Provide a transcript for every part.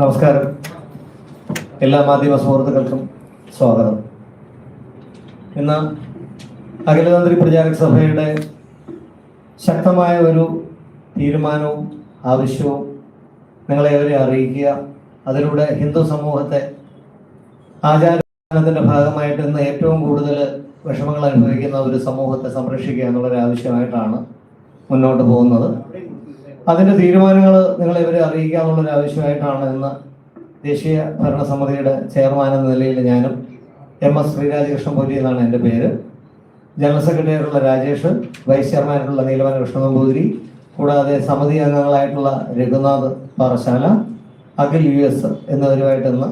നമസ്കാരം. എല്ലാ മാധ്യമ സുഹൃത്തുക്കൾക്കും സ്വാഗതം. ഇന്ന് അഖിലതന്ത്രി പ്രചാരക സഭയുടെ ശക്തമായ ഒരു തീരുമാനവും ആവശ്യവും നിങ്ങളെ അവരെ അറിയിക്കുക. അതിലൂടെ ഹിന്ദു സമൂഹത്തെ ആചാരത്തിന്റെ ഭാഗമായിട്ട് ഇന്ന് ഏറ്റവും കൂടുതൽ വിഷമങ്ങൾ അനുഭവിക്കുന്ന ഒരു സമൂഹത്തെ സംരക്ഷിക്കുക എന്നുള്ളൊരു ആവശ്യമായിട്ടാണ് മുന്നോട്ട് പോകുന്നത്. അതിന്റെ തീരുമാനങ്ങൾ നിങ്ങൾ ഇവരെ അറിയിക്കുക എന്നുള്ളൊരു ആവശ്യമായിട്ടാണ് ഇന്ന് ദേശീയ ഭരണസമിതിയുടെ ചെയർമാൻ എന്ന നിലയിൽ ഞാനും എം എസ് ശ്രീരാജകൃഷ്ണൻ പൊലി എന്നാണ് എന്റെ പേര്. ജനറൽ സെക്രട്ടറി ആയിട്ടുള്ള രാജേഷ് വൈസ് ചെയർമാനായിട്ടുള്ള നീലവന കൃഷ്ണ നമ്പൂതിരി കൂടാതെ സമിതി അംഗങ്ങളായിട്ടുള്ള രഘുനാഥ് പാറശാല അഖിൽ യു എസ് എന്നിവരുമായിട്ട് ഇന്ന്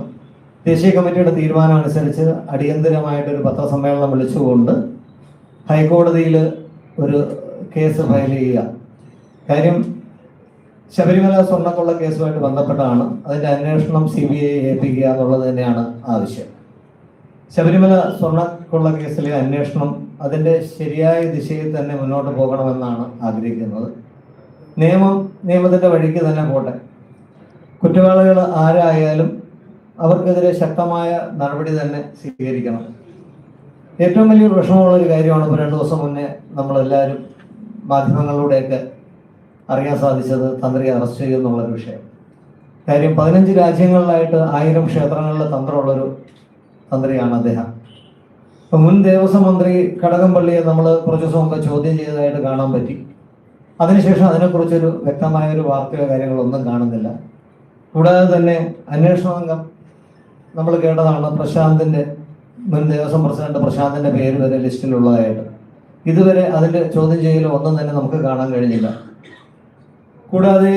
ദേശീയ കമ്മിറ്റിയുടെ തീരുമാനം അനുസരിച്ച് അടിയന്തരമായിട്ടൊരു പത്രസമ്മേളനം വിളിച്ചുകൊണ്ട് ഹൈക്കോടതിയിൽ ഒരു കേസ് ഫയൽ ചെയ്യുക. കാര്യം ശബരിമല സ്വർണക്കൊള്ള കേസുമായിട്ട് ബന്ധപ്പെട്ടാണ് അതിന്റെ അന്വേഷണം സി ബി ഐ ഏൽപ്പിക്കുക എന്നുള്ളത് തന്നെയാണ് ആവശ്യം. ശബരിമല സ്വർണക്കൊള്ള കേസിലെ അന്വേഷണം അതിന്റെ ശരിയായ ദിശയിൽ തന്നെ മുന്നോട്ട് പോകണമെന്നാണ് ആഗ്രഹിക്കുന്നത്. നിയമം നിയമത്തിന്റെ വഴിക്ക് തന്നെ പോട്ടെ. കുറ്റവാളികൾ ആരായാലും അവർക്കെതിരെ ശക്തമായ നടപടി തന്നെ സ്വീകരിക്കണം. ഏറ്റവും വലിയൊരു വിഷമമുള്ള ഒരു കാര്യമാണ് ഇപ്പോൾ രണ്ടു ദിവസം മുന്നേ നമ്മളെല്ലാവരും മാധ്യമങ്ങളിലൂടെയൊക്കെ അറിയാൻ സാധിച്ചത് തന്ത്രി അറസ്റ്റ് ചെയ്യുന്നുള്ളൊരു വിഷയം. കാര്യം പതിനഞ്ച് രാജ്യങ്ങളിലായിട്ട് ആയിരം ക്ഷേത്രങ്ങളിലെ തന്ത്രമുള്ളൊരു തന്ത്രിയാണ് അദ്ദേഹം. ഇപ്പം മുൻ ദേവസ്വം മന്ത്രി കടകംപള്ളിയെ നമ്മൾ കുറച്ച് ദിവസം മുമ്പ് ചോദ്യം ചെയ്തതായിട്ട് കാണാൻ പറ്റി. അതിനുശേഷം അതിനെക്കുറിച്ചൊരു വ്യക്തമായ ഒരു വാർത്തയോ കാര്യങ്ങളോ ഒന്നും കാണുന്നില്ല. കൂടാതെ തന്നെ അന്വേഷണ സംഘം നമ്മൾ കേട്ടതാണ് പ്രശാന്തിന്റെ മുൻ ദേവസ്വം പ്രസിഡന്റ് പ്രശാന്തിന്റെ പേര് വരെ ലിസ്റ്റിലുള്ളതായിട്ട്. ഇതുവരെ അതിന്റെ ചോദ്യം ചെയ്യലോ ഒന്നും തന്നെ നമുക്ക് കാണാൻ കഴിഞ്ഞില്ല. കൂടാതെ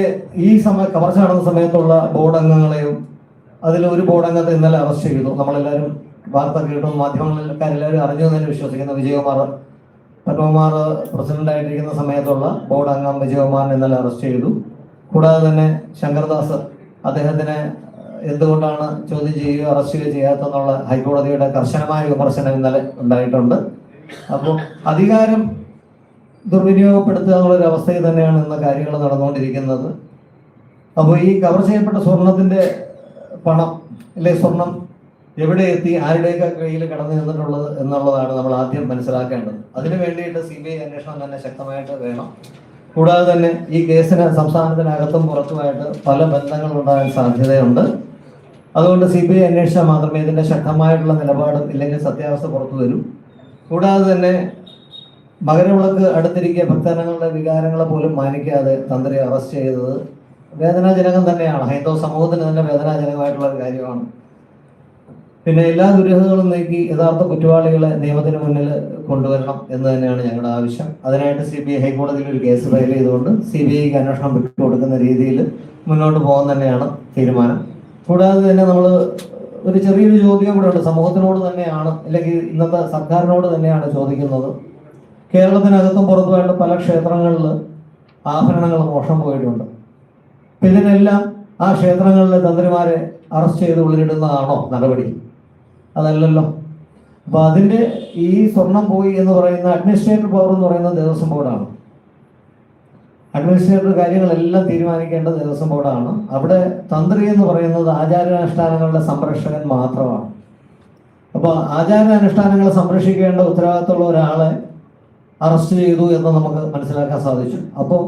ഈ സമയ കവർച്ച നടന്ന സമയത്തുള്ള ബോർഡ് അംഗങ്ങളെയും അതിൽ ഒരു ബോർഡ് അംഗത്തെ ഇന്നലെ അറസ്റ്റ് ചെയ്തു. നമ്മളെല്ലാവരും വാർത്ത കേട്ടു മാധ്യമങ്ങളിൽക്കാരെല്ലാവരും അറിഞ്ഞു തന്നെ വിശ്വസിക്കുന്ന. വിജയകുമാർ പത്മകുമാർ പ്രസിഡന്റ് ആയിട്ടിരിക്കുന്ന സമയത്തുള്ള ബോർഡ് അംഗം വിജയകുമാറിനെ ഇന്നലെ അറസ്റ്റ് ചെയ്തു. കൂടാതെ തന്നെ ശങ്കർദാസ് അദ്ദേഹത്തിനെ എന്തുകൊണ്ടാണ് ചോദ്യം ചെയ്യുകയോ അറസ്റ്റ് ചെയ്യുകയോ ചെയ്യാത്തെന്നുള്ള ഹൈക്കോടതിയുടെ കർശനമായ വിമർശനം ഇന്നലെ ഉണ്ടായിട്ടുണ്ട്. അപ്പോൾ അധികാരം ദുർവിനിയോഗപ്പെടുത്തുക എന്നുള്ളൊരു അവസ്ഥയിൽ തന്നെയാണ് ഇന്ന് കാര്യങ്ങൾ നടന്നുകൊണ്ടിരിക്കുന്നത്. അപ്പോൾ ഈ കവർ ചെയ്യപ്പെട്ട സ്വർണത്തിന്റെ പണം അല്ലെ സ്വർണം എവിടെ എത്തി ആരുടെയൊക്കെ കയ്യിൽ കടന്നു നിന്നിട്ടുള്ളത് എന്നുള്ളതാണ് നമ്മൾ ആദ്യം മനസ്സിലാക്കേണ്ടത്. അതിനു വേണ്ടിയിട്ട് സി ബി ഐ അന്വേഷണം തന്നെ ശക്തമായിട്ട് വേണം. കൂടാതെ തന്നെ ഈ കേസിന് സംസ്ഥാനത്തിനകത്തും പുറത്തുമായിട്ട് പല ബന്ധങ്ങൾ ഉണ്ടാകാൻ സാധ്യതയുണ്ട്. അതുകൊണ്ട് സി ബി ഐ അന്വേഷിച്ചാൽ മാത്രമേ ഇതിന്റെ ശക്തമായിട്ടുള്ള നിലപാടും ഇല്ലെങ്കിൽ സത്യാവസ്ഥ പുറത്തു വരൂ. കൂടാതെ തന്നെ മകരവിളക്ക് അടുത്തിരിക്കെ ഭക്തജനങ്ങളുടെ വികാരങ്ങളെ പോലും മാനിക്കാതെ തന്ത്രി അറസ്റ്റ് ചെയ്തത് വേദനാജനകം തന്നെയാണ്. ഹൈന്ദവ സമൂഹത്തിന് തന്നെ വേദനാജനകമായിട്ടുള്ള ഒരു കാര്യമാണ്. പിന്നെ എല്ലാ ദുരൂഹതകളും നീക്കി യഥാർത്ഥ കുറ്റവാളികളെ നിയമത്തിന് മുന്നിൽ കൊണ്ടുവരണം എന്ന് തന്നെയാണ് ഞങ്ങളുടെ ആവശ്യം. അതിനായിട്ട് സി ബി ഐ ഹൈക്കോടതിയിൽ ഒരു കേസ് ഫയൽ ചെയ്തുകൊണ്ട് സി ബി ഐക്ക് അന്വേഷണം വിട്ടുകൊടുക്കുന്ന രീതിയിൽ മുന്നോട്ട് പോകാൻ തന്നെയാണ് തീരുമാനം. കൂടാതെ തന്നെ നമ്മൾ ഒരു ചെറിയൊരു ചോദ്യം കൂടെ ഉണ്ട്. സമൂഹത്തിനോട് തന്നെയാണ് അല്ലെങ്കിൽ ഇന്നത്തെ സർക്കാരിനോട് തന്നെയാണ് ചോദിക്കുന്നത്. കേരളത്തിനകത്തും പുറത്തുമായിട്ട് പല ക്ഷേത്രങ്ങളിൽ ആഭരണങ്ങൾ മോഷം പോയിട്ടുണ്ട്. അപ്പൊ ഇതിനെല്ലാം ആ ക്ഷേത്രങ്ങളിലെ തന്ത്രിമാരെ അറസ്റ്റ് ചെയ്ത് ഉള്ളിലിടുന്നതാണോ നടപടി? അതല്ലല്ലോ. അപ്പോൾ അതിന്റെ ഈ സ്വർണം പോയി എന്ന് പറയുന്ന അഡ്മിനിസ്ട്രേറ്റീവ് പവർ എന്ന് പറയുന്നത് ദേവസ്വം ബോർഡാണ്. അഡ്മിനിസ്ട്രേറ്റർ കാര്യങ്ങളെല്ലാം തീരുമാനിക്കേണ്ടത് ദേവസ്വം ബോർഡാണ്. അവിടെ തന്ത്രി എന്ന് പറയുന്നത് ആചാരാനുഷ്ഠാനങ്ങളുടെ സംരക്ഷകൻ മാത്രമാണ്. അപ്പോൾ ആചാരാനുഷ്ഠാനങ്ങളെ സംരക്ഷിക്കേണ്ട ഉത്തരവാദിത്തമുള്ള ഒരാളെ അറസ്റ്റ് ചെയ്തു എന്ന് നമുക്ക് മനസ്സിലാക്കാൻ സാധിച്ചു. അപ്പോൾ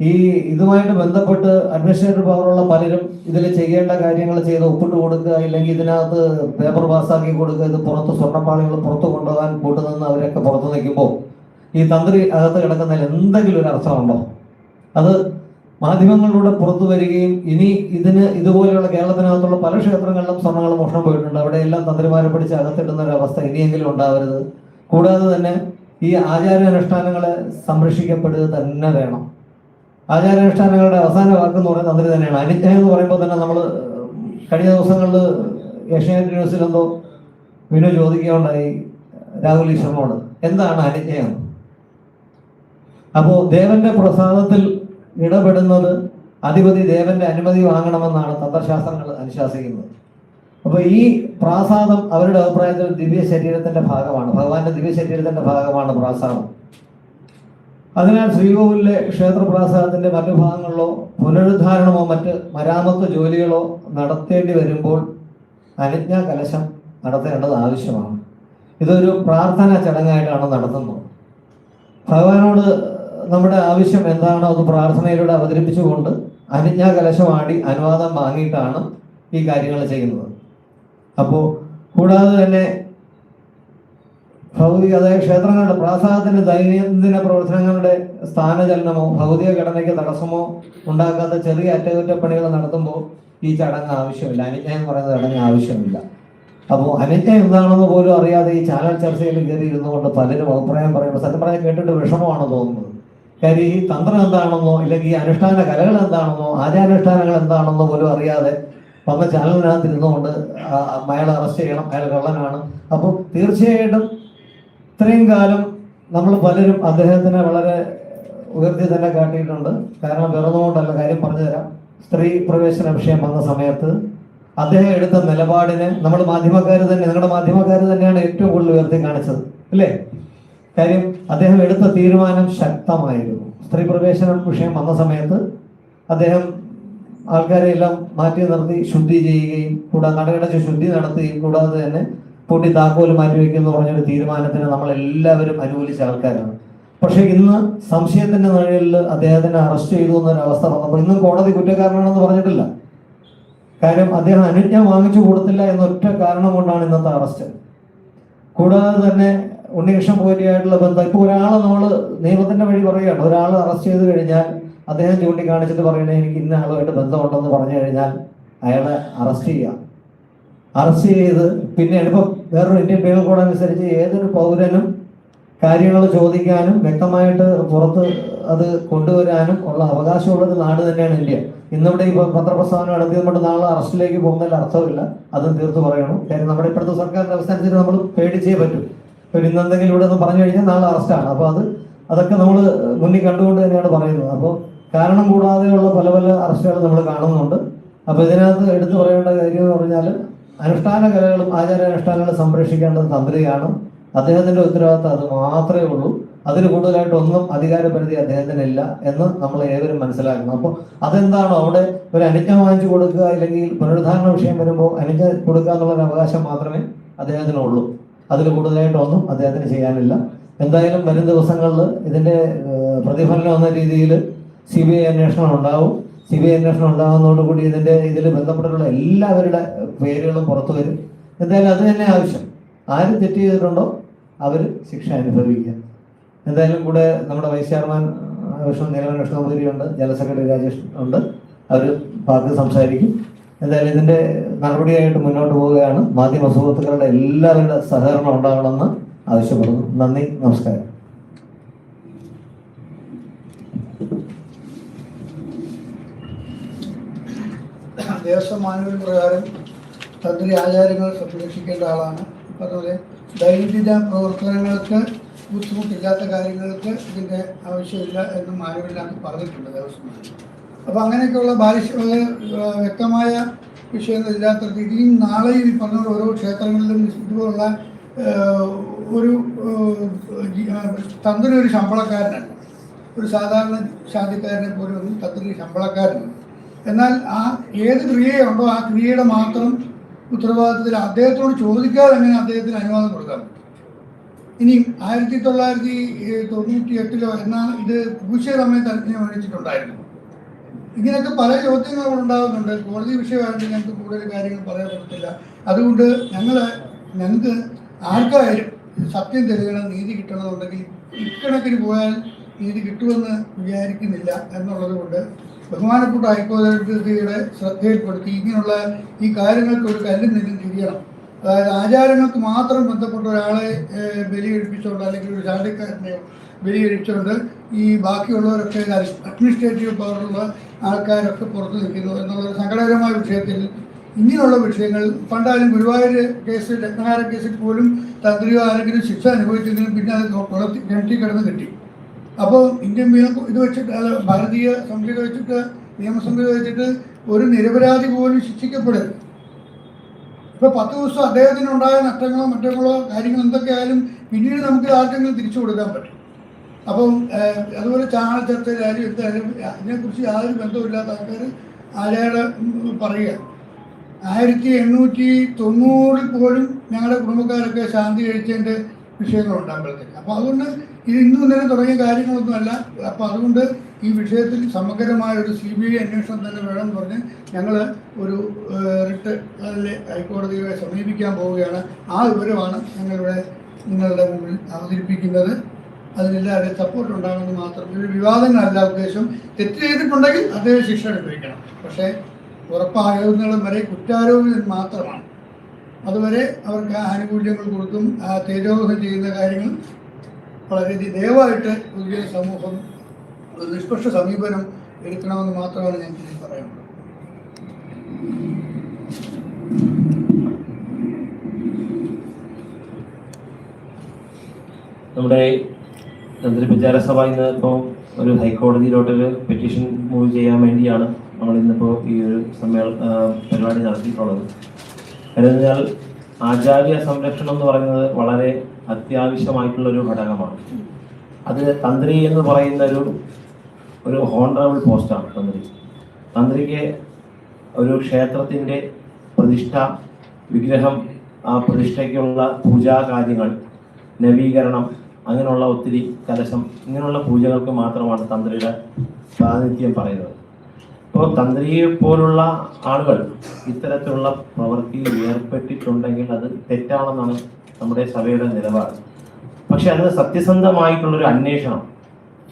ഈ ഇതുമായിട്ട് ബന്ധപ്പെട്ട് അഡ്മിനിസ്ട്രേറ്റർ പവറുള്ള പലരും ഇതിൽ ചെയ്യേണ്ട കാര്യങ്ങൾ ചെയ്ത് ഒപ്പിട്ട് കൊടുക്കുക ഇല്ലെങ്കിൽ ഇതിനകത്ത് പേപ്പർ പാസ്സാക്കി കൊടുക്കുക ഇത് പുറത്ത് സ്വർണപ്പാളികൾ പുറത്ത് കൊണ്ടുപോകാൻ കൂട്ടുനിന്ന് അവരൊക്കെ പുറത്ത് നിൽക്കുമ്പോൾ ഈ തന്ത്രി അകത്ത് കിടക്കുന്നതിൽ എന്തെങ്കിലും ഒരു അർത്ഥമുണ്ടോ? അത് മാധ്യമങ്ങളിലൂടെ പുറത്തു വരികയും ഇനി ഇതിന് ഇതുപോലെയുള്ള കേരളത്തിനകത്തുള്ള പല ക്ഷേത്രങ്ങളിലും സ്വർണങ്ങൾ മോഷണം പോയിട്ടുണ്ട്. അവിടെയെല്ലാം തന്ത്രിമാരെ പിടിച്ച് അകത്തിടുന്ന ഒരു അവസ്ഥ ഇനിയെങ്കിലും ഉണ്ടാവരുത്. കൂടാതെ തന്നെ ഈ ആചാരാനുഷ്ഠാനങ്ങൾ സംരക്ഷിക്കപ്പെടുക തന്നെ വേണം. ആചാരാനുഷ്ഠാനങ്ങളുടെ അവസാന വാക്ക് എന്ന് പറയുന്നത് അതിന് തന്നെയാണ്. അനുജ്ഞ എന്ന് പറയുമ്പോൾ തന്നെ നമ്മൾ കഴിഞ്ഞ ദിവസങ്ങളിൽ ഏഷ്യാനെറ്റ് ന്യൂസിൽ എന്തോ വിനു ചോദിക്കുകയുണ്ടായി രാഹുൽ ഈശ്വറിനോട്. എന്താണ് അനുജ്ഞയം അപ്പോൾ ദേവന്റെ പ്രസാദത്തിൽ ഇടപെടുന്നത് അധിപതി ദേവന്റെ അനുമതി വാങ്ങണമെന്നാണ് തന്ത്രശാസ്ത്രങ്ങൾ അനുശാസിക്കുന്നത്. അപ്പൊ ഈ പ്രാസാദം അവരുടെ അഭിപ്രായത്തിൽ ദിവ്യ ശരീരത്തിന്റെ ഭാഗമാണ്. ഭഗവാന്റെ ദിവ്യ ശരീരത്തിന്റെ ഭാഗമാണ് പ്രാസാദം. അതിനാൽ ശ്രീകോവിലെ ക്ഷേത്രപ്രാസാദത്തിന്റെ മറ്റു ഭാഗങ്ങളിലോ പുനരുദ്ധാരണമോ മറ്റ് മരാമത്ത് ജോലികളോ നടത്തേണ്ടി വരുമ്പോൾ അനുജ്ഞാ കലശം നടത്തേണ്ടത് ആവശ്യമാണ്. ഇതൊരു പ്രാർത്ഥന ചടങ്ങായിട്ടാണ് നടത്തുന്നത്. ഭഗവാനോട് നമ്മുടെ ആവശ്യം എന്താണോ? അത് പ്രാർത്ഥനയിലൂടെ അവതരിപ്പിച്ചുകൊണ്ട് അനുജ്ഞാ കലശമാടി അനുവാദം വാങ്ങിയിട്ടാണ് ഈ കാര്യങ്ങൾ ചെയ്യുന്നത്. അപ്പോൾ കൂടാതെ തന്നെ ഭൗതിക അതായത് ക്ഷേത്രങ്ങളുടെ പ്രാസാദത്തിന്റെ ദൈനംദിന പ്രവർത്തനങ്ങളുടെ സ്ഥാനചലനമോ ഭൗതിക ഘടനയ്ക്ക് തടസ്സമോ ഉണ്ടാക്കാത്ത ചെറിയ അറ്റകുറ്റപ്പണികൾ നടത്തുമ്പോൾ ഈ ചടങ്ങ് ആവശ്യമില്ല. അനുജ്ഞ എന്ന് പറയുന്ന ചടങ്ങ് ആവശ്യമില്ല. അപ്പോൾ അനുജ്ഞ എന്താണെന്ന് പോലും അറിയാതെ ഈ ചാനൽ ചർച്ചയിൽ കയറി ഇരുന്നുകൊണ്ട് പലരും അഭിപ്രായം പറയുമ്പോൾ സത്യം പറയാൻ കേട്ടിട്ട് വിഷമമാണ് തോന്നുന്നത്. കാര്യം ഈ തന്ത്രം എന്താണെന്നോ ഇല്ലെങ്കിൽ ഈ അനുഷ്ഠാന കലകൾ എന്താണെന്നോ ആചാരാനുഷ്ഠാനങ്ങൾ എന്താണെന്നോ പോലും അറിയാതെ വന്ന ചാനലിനകത്ത് ഇരുന്നുകൊണ്ട് അറസ്റ്റ് ചെയ്യണം. അയാൾ കള്ളനാണ്. അപ്പോൾ തീർച്ചയായിട്ടും ഇത്രയും കാലം നമ്മൾ പലരും അദ്ദേഹത്തിനെ വളരെ ഉയർത്തി തന്നെ കാട്ടിയിട്ടുണ്ട്. കാരണം വെറുതുകൊണ്ടല്ല കാര്യം പറഞ്ഞു തരാം സ്ത്രീ പ്രവേശന വിഷയം വന്ന സമയത്ത് അദ്ദേഹം എടുത്ത നിലപാടിനെ നമ്മൾ മാധ്യമക്കാർ തന്നെ നിങ്ങളുടെ മാധ്യമക്കാർ തന്നെയാണ് ഏറ്റവും കൂടുതൽ ഉയർത്തി കാണിച്ചത്. അല്ലേ? കാര്യം അദ്ദേഹം എടുത്ത തീരുമാനം ശക്തമായിരുന്നു. സ്ത്രീ പ്രവേശന വിഷയം വന്ന സമയത്ത് അദ്ദേഹം ആൾക്കാരെ എല്ലാം മാറ്റി നിർത്തി ശുദ്ധി ചെയ്യുകയും കൂടാതെ നടകടച്ച് ശുദ്ധി നടത്തുകയും കൂടാതെ തന്നെ പൊട്ടി താക്കോൽ മാറ്റി വയ്ക്കുന്നു പറഞ്ഞൊരു തീരുമാനത്തിന് നമ്മൾ എല്ലാവരും അനുകൂലിച്ച ആൾക്കാരാണ്. പക്ഷെ ഇന്ന് സംശയത്തിന്റെ നിഴലിൽ അദ്ദേഹത്തിനെ അറസ്റ്റ് ചെയ്തു എന്നൊരു അവസ്ഥ വന്നപ്പോൾ ഇന്നും കോടതി കുറ്റക്കാരനാണെന്ന് പറഞ്ഞിട്ടില്ല. കാര്യം അദ്ദേഹം അനുജ്ഞ വാങ്ങിച്ചു കൊടുത്തില്ല എന്നൊറ്റ കാരണം കൊണ്ടാണ് ഇന്നത്തെ അറസ്റ്റ് കൂടാതെ തന്നെ ഉണ്ണികൃഷ്ണൻ പോലെയായിട്ടുള്ള ബന്ധം. ഇപ്പോൾ ഒരാളെ നമ്മൾ നിയമത്തിന്റെ വഴി പറയുകയാണ്. ഒരാൾ അറസ്റ്റ് ചെയ്ത് കഴിഞ്ഞാൽ അദ്ദേഹം ചൂണ്ടിക്കാണിച്ചിട്ട് പറയണേ എനിക്ക് ഇന്ന ആളുമായിട്ട് ബന്ധമുണ്ടെന്ന് പറഞ്ഞു കഴിഞ്ഞാൽ അയാളെ അറസ്റ്റ് ചെയ്യാം അറസ്റ്റ് ചെയ്ത് പിന്നെ ഇപ്പം വേറൊരു ഇന്ത്യൻ പേൾ കോഡ് അനുസരിച്ച് ഏതൊരു പൗരനും കാര്യങ്ങൾ ചോദിക്കാനും വ്യക്തമായിട്ട് പുറത്ത് അത് കൊണ്ടുവരാനും ഉള്ള അവകാശമുള്ള ഒരു നാട് തന്നെയാണ് ഇന്ത്യ. ഇന്നിവിടെ ഈ പത്രപ്രസ്താവന നടത്തിയതുകൊണ്ട് നാളെ അറസ്റ്റിലേക്ക് പോകുന്നതിൽ അർത്ഥമില്ല. അതും തീർത്തു പറയണം. കാര്യം നമ്മുടെ ഇപ്പോഴത്തെ സർക്കാരിന്റെ അവസ്ഥ നമ്മൾ പേടിച്ചേ പറ്റും. ഒരു ഇന്നെന്തെങ്കിലും ഇവിടെ നിന്ന് പറഞ്ഞു കഴിഞ്ഞാൽ നാളെ അറസ്റ്റാണ് അപ്പോൾ അത് അതൊക്കെ നമ്മൾ മുന്നിൽ കണ്ടുകൊണ്ട് തന്നെയാണ് പറയുന്നത്. അപ്പോൾ കാരണം കൂടാതെയുള്ള പല പല അറസ്റ്റുകൾ നമ്മൾ കാണുന്നുണ്ട്. അപ്പോൾ ഇതിനകത്ത് എടുത്തു പറയേണ്ട കാര്യം എന്ന് പറഞ്ഞാൽ അനുഷ്ഠാന കലകളും ആചാരാനുഷ്ഠാനങ്ങളും സംരക്ഷിക്കേണ്ടത് തന്ത്രിയാണ്. അദ്ദേഹത്തിന്റെ ഉത്തരവാദിത്തം അത് മാത്രമേ ഉള്ളൂ. അതിൽ കൂടുതലായിട്ട് ഒന്നും അധികാരപരിധി അദ്ദേഹത്തിനില്ല എന്ന് നമ്മൾ ഏവരും മനസ്സിലാക്കണം. അപ്പോൾ അതെന്താണോ? അവിടെ ഒരു അനുജ്ഞ വാങ്ങിച്ചു കൊടുക്കുക അല്ലെങ്കിൽ പുനരുദ്ധാരണ വിഷയം വരുമ്പോൾ അനുജ്ഞ കൊടുക്കുക എന്നുള്ള ഒരു അവകാശം മാത്രമേ അദ്ദേഹത്തിനുള്ളൂ. അതിൽ കൂടുതലായിട്ടൊന്നും അദ്ദേഹത്തിന് ചെയ്യാനില്ല. എന്തായാലും വരും ദിവസങ്ങളിൽ ഇതിന്റെ പ്രതിഫലനം എന്ന രീതിയിൽ സി ബി ഐ അന്വേഷണം ഉണ്ടാവും. സി ബി ഐ അന്വേഷണം ഉണ്ടാകുന്നതോടുകൂടി ഇതിന്റെ ഇതിൽ ബന്ധപ്പെട്ടിട്ടുള്ള എല്ലാവരുടെ പേരുകളും പുറത്തു വരും. എന്തായാലും അത് തന്നെ ആവശ്യം. ആര് തെറ്റ് ചെയ്തിട്ടുണ്ടോ? അവർ ശിക്ഷ അനുഭവിക്കുക എന്തായാലും കൂടെ നമ്മുടെ വൈസ് ചെയർമാൻ വിഷ്ണു നീലകണ്ഠ ഉണ്ട്. ജനറൽ സെക്രട്ടറി രാജേഷ് ഉണ്ട്. അവർ ബാക്കി സംസാരിക്കും. എന്തായാലും ഇതിന്റെ നടപടിയായിട്ട് മുന്നോട്ട് പോവുകയാണ്. മാധ്യമ സുഹൃത്തുക്കളുടെ എല്ലാവരുടെ സഹകരണം ഉണ്ടാകണമെന്ന് ആവശ്യപ്പെടുന്നു. നന്ദി നമസ്കാരം. ദേവസ്വം മാനുവൽ പ്രകാരം തന്ത്രി ആചാരങ്ങൾ സംരക്ഷിക്കേണ്ട ആളാണ്. അതുപോലെ ദൈനംദിന പ്രവർത്തനങ്ങൾക്ക് ബുദ്ധിമുട്ടില്ലാത്ത കാര്യങ്ങൾക്ക് ഇതിന്റെ ആവശ്യമില്ല എന്ന് മാനുവലിനകത്ത് പറഞ്ഞിട്ടുണ്ട് ദേവസ്വം അപ്പോൾ അങ്ങനെയൊക്കെയുള്ള ബാലിശ ഏഹ് വ്യക്തമായ വിഷയങ്ങളില്ലാത്ത ഇനിയും നാളെയും ഈ പറഞ്ഞ ഓരോ ക്ഷേത്രങ്ങളിലും ഇതുപോലുള്ള ഒരു തന്ത്രി ഒരു ശമ്പളക്കാരനല്ല. ഒരു സാധാരണ ശാന്തിക്കാരനെ പോലെ ഒന്നും തന്ത്രി ശമ്പളക്കാരനാണ് എന്നാൽ ആ ഏത് ക്രിയയുണ്ടോ ആ ക്രിയയുടെ മാത്രം ഉത്തരവാദിത്തത്തിൽ അദ്ദേഹത്തോട് ചോദിക്കാതെ എങ്ങനെ അദ്ദേഹത്തിന് അനുവാദം കൊടുക്കാൻ ഇനി ആയിരത്തി തൊള്ളായിരത്തി തൊണ്ണൂറ്റി എട്ടിലോ എന്നാണ് ഇത് പൂശ്ശേരമ്മയെ തന്നെ മേടിച്ചിട്ടുണ്ടായിരുന്നു ഇങ്ങനെയൊക്കെ പല ചോദ്യങ്ങളും ഉണ്ടാകുന്നുണ്ട് കോടതി വിഷയമായിട്ട് ഞങ്ങൾക്ക് കൂടുതൽ കാര്യങ്ങൾ പറയാൻ പറ്റത്തില്ല. അതുകൊണ്ട് ഞങ്ങൾ ഞങ്ങൾക്ക് ആർക്കായാലും സത്യം തെളിയണം നീതി കിട്ടണമെന്നുണ്ടെങ്കിൽ ഇക്കണക്കിന് പോയാൽ നീതി കിട്ടുമെന്ന് വിചാരിക്കുന്നില്ല എന്നുള്ളത് കൊണ്ട് ബഹുമാനപ്പെട്ട ഹൈക്കോടതിയുടെ ശ്രദ്ധയിൽപ്പെടുത്തി ഇങ്ങനെയുള്ള ഈ കാര്യങ്ങൾക്ക് ഒരു കല്ലും നിന്നും തിരിയണം. അതായത് ആചാരങ്ങൾക്ക് മാത്രം ബന്ധപ്പെട്ട ഒരാളെ ബലികഴിപ്പിച്ചുകൊണ്ട് അല്ലെങ്കിൽ ഒരു ചാണ്ടിക്കാരനെയോ ബലികഴിച്ചുകൊണ്ട് ഈ ബാക്കിയുള്ളവരൊക്കെ അഡ്മിനിസ്ട്രേറ്റീവ് പവറുള്ള ആൾക്കാരൊക്കെ പുറത്തു നിൽക്കുന്നു എന്നുള്ള സങ്കടകരമായ വിഷയത്തിൽ ഇങ്ങനെയുള്ള വിഷയങ്ങൾ പണ്ടാലും ഗുരുവായൂർ കേസ് രത്നഹാര കേസിൽ പോലും തന്ത്രിയോ ആരെങ്കിലും ശിക്ഷ അനുഭവിച്ചെങ്കിലും പിന്നെ അത് കുളത്തി കിണറ്റി കിടന്ന് കിട്ടി അപ്പോൾ ഇന്ത്യൻ ഇത് വെച്ചിട്ട് ഭാരതീയ സംഹിത വെച്ചിട്ട് നിയമസംഹിത വെച്ചിട്ട് ഒരു നിരപരാധി പോലും ശിക്ഷിക്കപ്പെടരുത്. ഇപ്പൊ പത്ത് ദിവസം അദ്ദേഹത്തിന് ഉണ്ടായ നഷ്ടങ്ങളോ മറ്റങ്ങളോ കാര്യങ്ങൾ എന്തൊക്കെയായാലും പിന്നീട് നമുക്ക് ആർക്കെങ്കിലും തിരിച്ചു കൊടുക്കാൻ പറ്റും. അപ്പം അതുപോലെ ചാണക ചർച്ചയിലായാലും എന്തായാലും അതിനെക്കുറിച്ച് യാതൊരു ബന്ധമില്ലാത്ത ആൾക്കാർ ആരാണ് പറയുക. ആയിരത്തി എണ്ണൂറ്റി തൊണ്ണൂറിൽ പോലും ഞങ്ങളുടെ കുടുംബക്കാരൊക്കെ ശാന്തി കഴിച്ചതിന്റെ വിഷയങ്ങളുണ്ട് അമ്പലത്തിൽ അപ്പോൾ അതുകൊണ്ട് ഇത് ഇന്നും ഇന്നലെ തുടങ്ങിയ കാര്യങ്ങളൊന്നുമല്ല. അപ്പോൾ അതുകൊണ്ട് ഈ വിഷയത്തിൽ സമഗ്രമായ ഒരു സി ബി ഐ അന്വേഷണം തന്നെ വേണമെന്ന് പറഞ്ഞ് ഞങ്ങൾ ഒരു റിട്ട് ഹൈക്കോടതിയെ സമീപിക്കാൻ പോവുകയാണ്. ആ വിവരമാണ് ഞങ്ങളിവിടെ നിങ്ങളുടെ മുമ്പിൽ അവതരിപ്പിക്കുന്നത്. അതിനെല്ലാവരുടെയും സപ്പോർട്ട് ഉണ്ടാകുമെന്ന് മാത്രം. ഒരു വിവാദങ്ങളല്ല ഉദ്ദേശം. തെറ്റ് ചെയ്തിട്ടുണ്ടെങ്കിൽ അദ്ദേഹം ശിക്ഷ അനുഭവിക്കണം. പക്ഷേ ഉറപ്പാകുന്നിടം വരെ കുറ്റാരോപിതൻ മാത്രമാണ്. അതുവരെ അവർക്ക് ആനുകൂല്യങ്ങൾ കൊടുത്തും തേജോവധം ചെയ്യുന്ന കാര്യങ്ങൾ വളരെ ദയവായിട്ട് പുതിയ സമൂഹം ഒരു നിഷ്പക്ഷ സമീപനം എടുക്കണമെന്ന് മാത്രമാണ് ഞാൻ ഇതിൽ പറയുന്നത്. നമ്മുടെ തന്ത്രി വിചാരസഭ ഇന്ന് ഇപ്പോൾ ഒരു ഹൈക്കോടതിയിലോട്ടൊരു പെറ്റീഷൻ മൂവ് ചെയ്യാൻ വേണ്ടിയാണ് നമ്മൾ ഇന്നിപ്പോൾ ഈ ഒരു സമ്മേള പരിപാടി നടത്തിയിട്ടുള്ളത്. വെച്ചാൽ ആചാര്യ സംരക്ഷണം എന്ന് പറയുന്നത് വളരെ അത്യാവശ്യമായിട്ടുള്ള ഒരു ഘടകമാണ്. അത് തന്ത്രി എന്ന് പറയുന്ന ഒരു ഒരു ഹോണറബിൾ പോസ്റ്റാണ് തന്ത്രി. തന്ത്രിക്ക് ഒരു ക്ഷേത്രത്തിന്റെ പ്രതിഷ്ഠ വിഗ്രഹം ആ പ്രതിഷ്ഠയ്ക്കുള്ള പൂജാ കാര്യങ്ങൾ നവീകരണം അങ്ങനെയുള്ള ഒത്തിരി കലശം ഇങ്ങനെയുള്ള പൂജകൾക്ക് മാത്രമാണ് തന്ത്രിയുടെ പ്രാതിനിധ്യം പറയുന്നത്. അപ്പോൾ തന്ത്രിയെ പോലുള്ള ആളുകൾ ഇത്തരത്തിലുള്ള പ്രവൃത്തിയിൽ ഏർപ്പെട്ടിട്ടുണ്ടെങ്കിൽ അത് തെറ്റാണെന്നാണ് നമ്മുടെ സഭയുടെ നിലപാട് പക്ഷെ അതിന് സത്യസന്ധമായിട്ടുള്ളൊരു അന്വേഷണം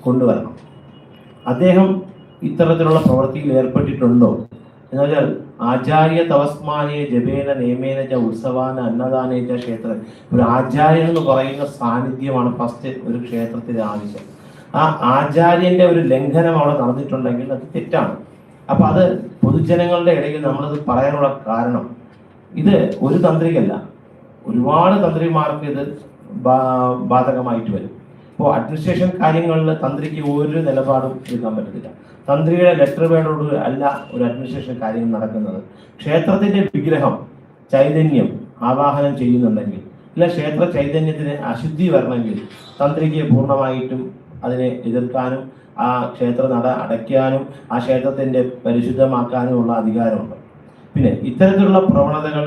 കൊണ്ടുവരണം. അദ്ദേഹം ഇത്തരത്തിലുള്ള പ്രവൃത്തിയിൽ ഏർപ്പെട്ടിട്ടുണ്ടോ? എന്നുവെച്ചാൽ ആചാര്യ തവസ്മാനെ ജപേന നിയമേന ച ഉത്സവാന അന്നദാനേ ച ക്ഷേത്ര. ഒരു ആചാര്യൻ എന്ന് പറയുന്ന സാന്നിധ്യമാണ് ഫസ്റ്റ് ഒരു ക്ഷേത്രത്തിൽ ആവശ്യം. ആ ആചാര്യന്റെ ഒരു ലംഘനം അവിടെ നടന്നിട്ടുണ്ടെങ്കിൽ അത് തെറ്റാണ്. അപ്പൊ അത് പൊതുജനങ്ങളുടെ ഇടയിൽ നമ്മളത് പറയാനുള്ള കാരണം. ഇത് ഒരു തന്ത്രിക്കല്ല. ഒരുപാട് തന്ത്രിമാർക്ക് ഇത് ബാധകമായിട്ട് വരും. ഇപ്പോൾ അഡ്മിനിസ്ട്രേഷൻ കാര്യങ്ങളിൽ തന്ത്രിക്ക് ഒരു നിലപാടും എടുക്കാൻ പറ്റത്തില്ല. തന്ത്രിയുടെ ലെറ്റർ വേണോട് അല്ല ഒരു അഡ്മിനിസ്ട്രേഷൻ കാര്യങ്ങൾ നടക്കുന്നത്. ക്ഷേത്രത്തിന്റെ വിഗ്രഹം ചൈതന്യം ആവാഹനം ചെയ്യുന്നുണ്ടെങ്കിൽ അല്ല ക്ഷേത്ര ചൈതന്യത്തിന് അശുദ്ധി വരണമെങ്കിൽ തന്ത്രിക്ക് പൂർണമായിട്ടും അതിനെ എതിർക്കാനും ആ ക്ഷേത്ര നട അടയ്ക്കാനും ആ ക്ഷേത്രത്തിന്റെ പരിശുദ്ധമാക്കാനും ഉള്ള അധികാരമുണ്ട്. പിന്നെ ഇത്തരത്തിലുള്ള പ്രവണതകൾ